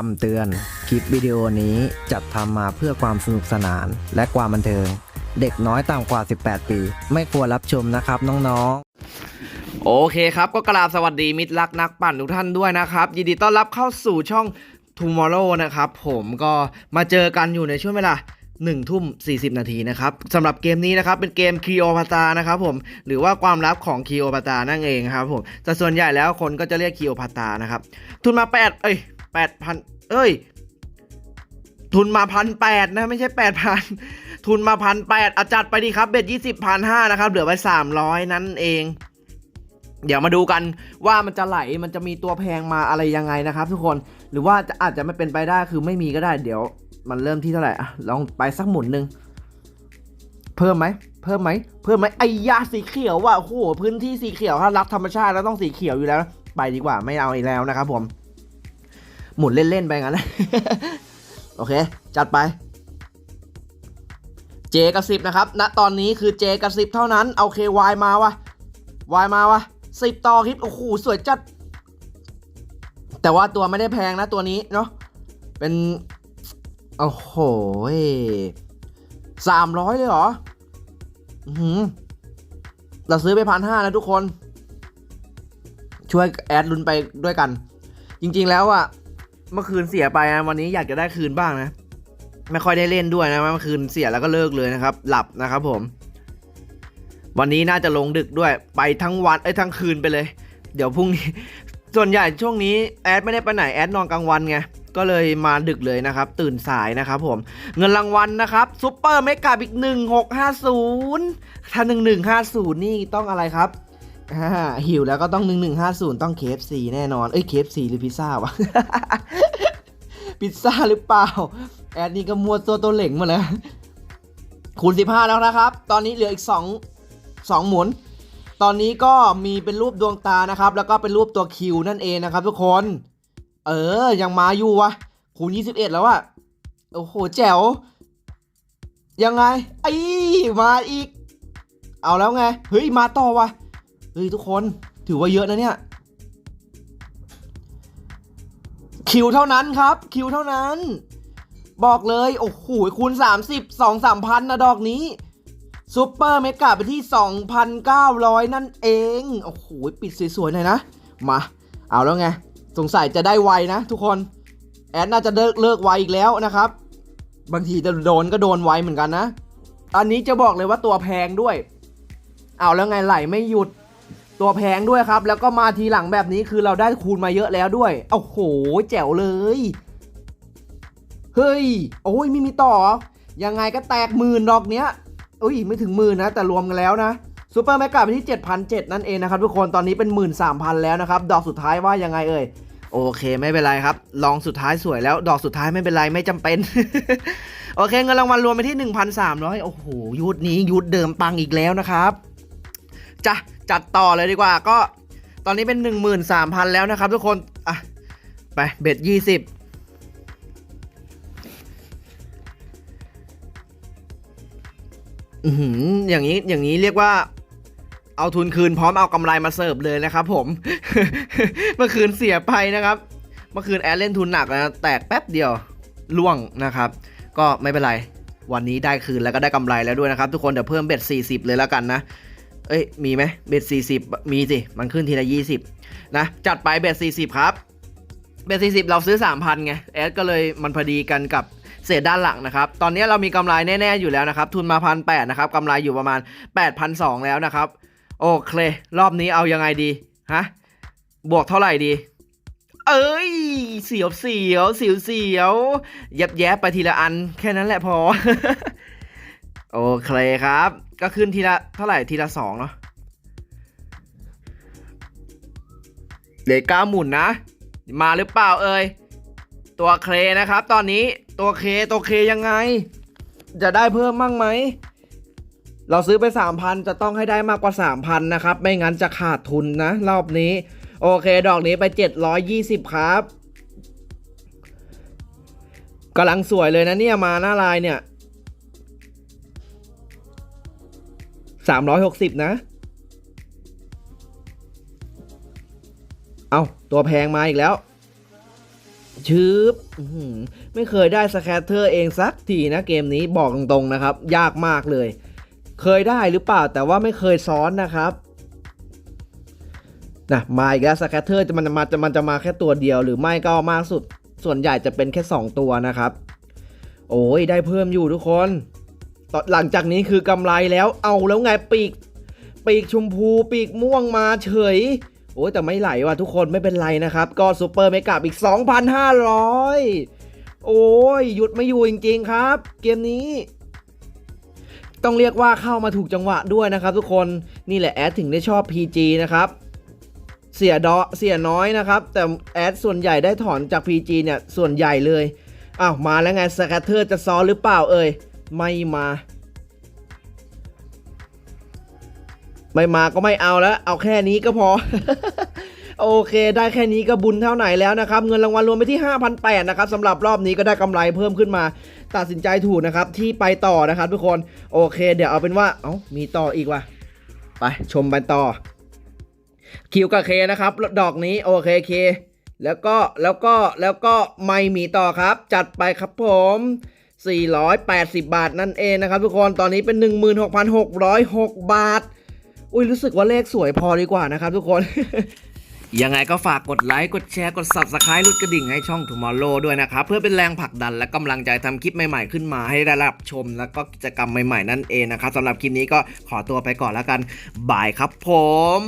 คำเตือน คลิปวิดีโอนี้จัดทำมาเพื่อความสนุกสนานและความบันเทิง เด็กน้อยต่ำกว่า 18 ปี ไม่ควรรับชมนะครับน้องๆ โอเคครับก็กราบสวัสดีมิตรรักนักปั่นทุกท่านด้วยนะครับ ยินดีต้อนรับเข้าสู่ช่อง Tomorrow นะครับ ผมก็มาเจอกันอยู่ในช่วงเวลา1ทุ่ม40นาทีนะครับสำหรับเกมนี้นะครับเป็นเกมคีโอพาตานะครับผมหรือว่าความลับของคีโอพาตานั่นเองครับผมแต่ส่วนใหญ่แล้วคนก็จะเรียกคีโอพาตานะครับทุนมา8เอ้ย 8,000เอ้ย ทุนมาพันแปดนะไม่ใช่แปดพันทุนมาพันแปดอาจัดไปดีครับ เบ็ดยี่สิบพันห้านะครับ เหลือไว้สามร้อยนั่นเอง เดี๋ยวมาดูกันว่ามันจะไหลมันจะมีตัวแพงมาอะไรยังไงนะครับ ทุกคนหรือว่าจะอาจจะไม่เป็นไปได้คือไม่มีก็ได้ เดี๋ยว มันเริ่มที่เท่าไหร่อะลองไปสักหมุนหนึ่งเพิ่มไหมเพิ่มไหมเพิ่มไหมไอ้ยาสีเขียวว่ะโอ้โหพื้นที่สีเขียวถ้ารักธรรมชาติแล้วต้องสีเขียวอยู่แล้ว ไปดีกว่าไม่เอาอีกแล้วนะครับผม หมุนเล่นๆไปงั้นแหละโอเค จัดไป เจกับสิบนะครับณตอนนี้คือเจกับสิบเท่านั้นเอาเควายมาวะวายมาวะสิบต่อคลิปโอ้โหสวยจัด แต่ว่าตัวไม่ได้แพงนะตัวนี้เนาะเป็นโอ้โหสามร้อยเลยเหรออือหือเราซื้อไปพันห้านะทุกคน ช่วยแอดลุ้นไปด้วยกัน จริงๆแล้วอะ เมื่อคืนเสียไปนะวันนี้อยากจะได้คืนบ้างนะ ไม่ค่อยได้เล่นด้วยนะเมื่อคืนเสียแล้วก็เลิกเลยนะครับ หลับนะครับผม วันนี้น่าจะลงดึกด้วยไปทั้งวันเอ้ทั้งคืนไปเลย เดี๋ยวพรุ่งนี้ส่วนใหญ่ช่วงนี้แอดไม่ได้ไปไหนแอดนอนกลางวันไงก็เลยมาดึกเลยนะครับ ตื่นสายนะครับผม เงินรางวัลนะครับซุปเปอร์เมกาอีก1650ถ้า1150นี่ต้องอะไรครับหิวแล้วก็ต้อง1150ต้อง KFC แน่นอน เอ้ย KFC หรือพิซซ่าวะ พิซซ่าหรือเปล่า แอดนี่ก็มัวตัวตัวเหล่งมาแล้วคูณ15 แล้วนะครับ ตอนนี้เหลืออีก 2 2 หมุน ตอนนี้ก็มีเป็นรูปดวงตานะครับ แล้วก็เป็นรูปตัวคิวนั่นเองนะครับทุกคน เออ ยังมาอยู่วะ คูณ 21 แล้วอะโอ้โห แจ๋ว ยังไง ไอ้มาอีก เอาแล้วไง เฮ้ย มาต่อวะ เฮ้ยทุกคน ถือว่าเยอะนะเนี่ย คิวเท่านั้นครับ คิวเท่านั้น บอกเลย โอ้โหคูณ 30 2 3พันนะดอกนี้ซูเปอร์เมกาไปที่ 2,900 นั่นเอง โอ้โห ปิดสวยๆหน่อยนะ มา เอาแล้วไง สงสัยจะได้ไวนะทุกคน แอดน่าจะเลิกเลิกไวอีกแล้วนะครับ บางทีจะโดนก็โดนไวเหมือนกันนะ อันนี้จะบอกเลยว่าตัวแพงด้วย เอาแล้วไงไหลไม่หยุด ตัวแพงด้วยครับ แล้วก็มาทีหลังแบบนี้คือเราได้คูณมาเยอะแล้วด้วยโอ้โห แจ๋วเลย เฮ้ย โอ้ยไม่มีต่อ ยังไงก็แตกหมื่นดอกเนี้ยอุ้ยไม่ถึงหมื่นนะ แต่รวมกันแล้วนะซูเปอร์แมกกาไปที่7,700นั่นเองนะครับทุกคนตอนนี้เป็น 13,000 แล้วนะครับ ดอกสุดท้ายว่ายังไงเอ่ยโอเคไม่เป็นไรครับ ลองสุดท้ายสวยแล้วดอกสุดท้ายไม่เป็นไรไม่จำเป็น โอเคเงินรางวัลรวมไปที่ 1,300 โอ้โหยุดนี้ยุดเดิมปังอีกแล้วนะครับจ้ะ จัดต่อเลยดีกว่า ก็ตอนนี้เป็น 13,000 แล้วนะครับทุกคน อะ ไปเบ็ด20อือหืออย่างนี้อย่างนี้เรียกว่าเอาทุนคืนพร้อมเอากำไรมาเสิร์ฟเลยนะครับผม เมื่อคืนเสียไปนะครับ เมื่อคืนแอดเล่นทุนหนักนะแตกแป๊บเดียวล่วงนะครับ ก็ไม่เป็นไร วันนี้ได้คืนแล้วก็ได้กำไรแล้วด้วยนะครับ ทุกคนเดี๋ยวเพิ่มเบ็ด40 เลยแล้วกันนะ เอ้ย มีไหมเบ็ด40 มีสิ มันขึ้นทีละ 20 นะ จัดไปเบ็ด40 ครับ เบ็ด40 เราซื้อ 3,000 ไง แอดก็เลยมันพอดีกันกับเศษด้านหลังนะครับ ตอนนี้เรามีกำไรแน่ ๆ อยู่แล้วนะครับ ทุนมาพันแนะครับกำไรอยู่ประมาณ 8,200 แล้วนะครับ โอเค รอบนี้เอายังไงดี ฮะ บวกเท่าไหร่ดี เอ้ย เสียวเสียวเสียวเสียวยับแยบไปทีละอัน แค่นั้นแหละพอ โอเคครับ ก็ขึ้นทีละเท่าไหร่ทีละสองเนาะเหลือเก้าหมุนนะ มาหรือเปล่าเอ่ยตัวเคลนะครับ ตอนนี้ตัวเคตัวเคยังไง จะได้เพิ่มมั่งไหม เราซื้อไป3,000จะต้องให้ได้มากกว่า3,000นะครับ ไม่งั้นจะขาดทุนนะ รอบนี้ โอเค ดอกนี้ไป720ครับกำลังสวยเลยนะเนี่ยมาหน้าลายเนี่ย 360นะ เอาตัวแพงมาอีกแล้ว ชื้อไม่เคยได้สแคตเตอร์เองสักทีนะเกมนี้บอกตรงๆนะครับ ยากมากเลย เคยได้หรือเปล่าแต่ว่าไม่เคยซ้อนนะครับนะมาอีกแล้วสแคตเตอร์จะมันจะมาจะมันจะมาแค่ตัวเดียว หรือไม่ก็มากสุด ส่วนใหญ่จะเป็นแค่ 2 ตัวนะครับ โอ้ยได้เพิ่มอยู่ทุกคน หลังจากนี้คือกำไรแล้วเอาแล้วไงปีก ปีกชมพูปีกม่วงมาเฉย โอ้ยแต่ไม่ไหลว่ะทุกคนไม่เป็นไรนะครับ ก็ซูเปอร์เมกาอีก 2,500 โอ้ยหยุดไม่อยู่จริงๆครับ เกมนี้ ต้องเรียกว่าเข้ามาถูกจังหวะด้วยนะครับ ทุกคนนี่แหละแอดถึงได้ชอบ PG นะครับเสียดอเสียน้อยนะครับ แต่แอดส่วนใหญ่ได้ถอนจาก PG เนี่ยส่วนใหญ่เลยอ้าวมาแล้วไงสแคตเตอร์จะซ้อนหรือเปล่าเอ่ย ไม่มา ไม่มาก็ไม่เอาแล้ว เอาแค่นี้ก็พอ โอเค ได้แค่นี้ก็บุญเท่าไหนแล้วนะครับ เงินรางวัลรวมไปที่ 5,800นะครับสำหรับรอบนี้ก็ได้กำไรเพิ่มขึ้นมา ตัดสินใจถูกนะครับ ที่ไปต่อนะครับทุกคน โอเค เดี๋ยวเอาเป็นว่า เอ้า มีต่ออีกว่ะ ไปชมไปต่อ คิวกับเคนะครับ ดอกนี้ โอเคเคแล้วก็แล้วก็แล้วก็ไม่มีต่อครับ จัดไปครับผม 480 บาทนั่นเองนะครับทุกคนตอนนี้เป็น 16,606 บาท อุ้ยรู้สึกว่าเลขสวยพอดีกว่านะครับทุกคน ยังไงก็ฝากกดไลค์ กดแชร์ กด Subscribe รุดกระดิ่งให้ช่อง Tomorrow ด้วยนะครับ เพื่อเป็นแรงผลักดันและกำลังใจทำคลิปใหม่ๆ ขึ้นมาให้ได้รับชม แล้วก็กิจกรรมใหม่ๆ นั่นเองนะครับสำหรับคลิปนี้ก็ขอตัวไปก่อนแล้วกันบายครับผม